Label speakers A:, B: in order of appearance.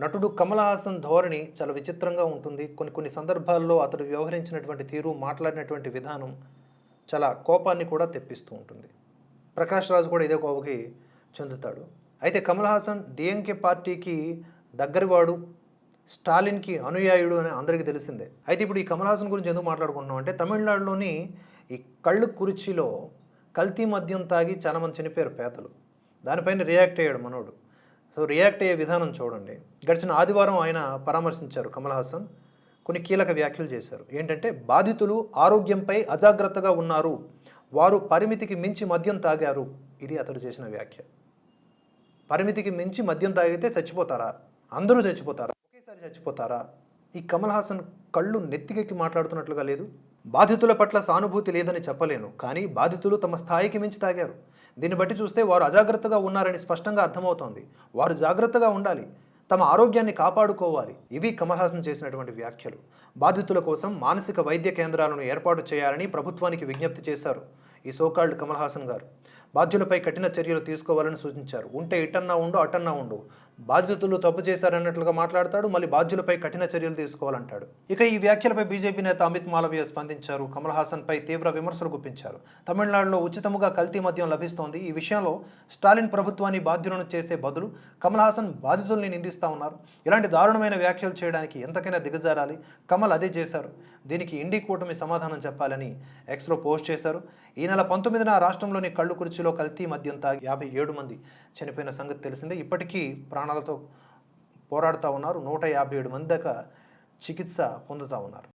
A: నటుడు కమల్ హాసన్ ధోరణి చాలా విచిత్రంగా ఉంటుంది. కొన్ని కొన్ని సందర్భాల్లో అతడు వ్యవహరించినటువంటి తీరు మాట్లాడినటువంటి విధానం చాలా కోపాన్ని కూడా తెప్పిస్తూ ఉంటుంది. ప్రకాష్ రాజు కూడా ఇదే కోపకి చెందుతాడు. అయితే కమల్ హాసన్ డిఎంకే పార్టీకి దగ్గరవాడు స్టాలిన్కి అనుయాయుడు అని అందరికీ తెలిసిందే. అయితే ఇప్పుడు ఈ కమల్ హాసన్ గురించి ఎందుకు మాట్లాడుకుంటున్నాం అంటే తమిళనాడులోని ఈ కళ్ళు కుర్చీలో కల్తీ మద్యం తాగి చాలామంది చనిపోయారు పేదలు. దానిపైన రియాక్ట్ అయ్యాడు మనోడు. సో రియాక్ట్ అయ్యే విధానం చూడండి. గడిచిన ఆదివారం ఆయన పరామర్శించారు కమల్ హాసన్. కొన్ని కీలక వ్యాఖ్యలు చేశారు. ఏంటంటే బాధితులు ఆరోగ్యంపై అజాగ్రత్తగా ఉన్నారు. వారు పరిమితికి మించి మద్యం తాగారు. ఇది అతడు చేసిన వ్యాఖ్య. పరిమితికి మించి మద్యం తాగితే చచ్చిపోతారా? అందరూ చచ్చిపోతారా? ఒకేసారి చచ్చిపోతారా? ఈ కమల్ హాసన్ కళ్ళు నెత్తికెక్కి మాట్లాడుతున్నట్లుగా లేదు. బాధితుల పట్ల సానుభూతి లేదని చెప్పలేను. కానీ బాధితులు తమ స్థాయికి మించి తాగారు. దీన్ని బట్టి చూస్తే వారు అజాగ్రత్తగా ఉన్నారని స్పష్టంగా అర్థమవుతోంది. వారు జాగ్రత్తగా ఉండాలి. తమ ఆరోగ్యాన్ని కాపాడుకోవాలి. ఇవి కమల్ హాసన్ చేసినటువంటి వ్యాఖ్యలు. బాధితుల కోసం మానసిక వైద్య కేంద్రాలను ఏర్పాటు చేయాలని ప్రభుత్వానికి విజ్ఞప్తి చేశారు ఈ సోకాల్డ్ కమల్ హాసన్ గారు. బాధ్యులపై కఠిన చర్యలు తీసుకోవాలని సూచించారు. ఉంటే ఇటన్నా ఉండు అటన్నా ఉండు. బాధితులు తప్పు చేశారన్నట్లుగా మాట్లాడతాడు మళ్ళీ బాధ్యులపై కఠిన చర్యలు తీసుకోవాలంటాడు. ఇక ఈ వ్యాఖ్యలపై బీజేపీ నేత అమిత్ మాలవీయ స్పందించారు కమల్ హాసన్పై తీవ్ర విమర్శలు గుప్పించారు. తమిళనాడులో ఉచితముగా కల్తీ మద్యం లభిస్తోంది. ఈ విషయంలో స్టాలిన్ ప్రభుత్వాన్ని బాధ్యులను చేసే బదులు కమల్ హాసన్ బాధితుల్ని నిందిస్తా ఉన్నారు. ఇలాంటి దారుణమైన వ్యాఖ్యలు చేయడానికి ఎంతకైనా దిగజారాలి. కమల్ అదే చేశారు. దీనికి ఇండి కూటమి సమాధానం చెప్పాలని ఎక్స్లో పోస్ట్ చేశారు. ఈ నెల పంతొమ్మిదిన రాష్ట్రంలోని కళ్ళు కుర్చీలో కల్తీ మద్యం తాగి యాభై ఏడు మంది చనిపోయిన సంగతి తెలిసిందే. ఇప్పటికీ ప్రాణాలతో పోరాడుతూ ఉన్నారు. నూట యాభై ఏడు మంది దాకా చికిత్స పొందుతూ ఉన్నారు.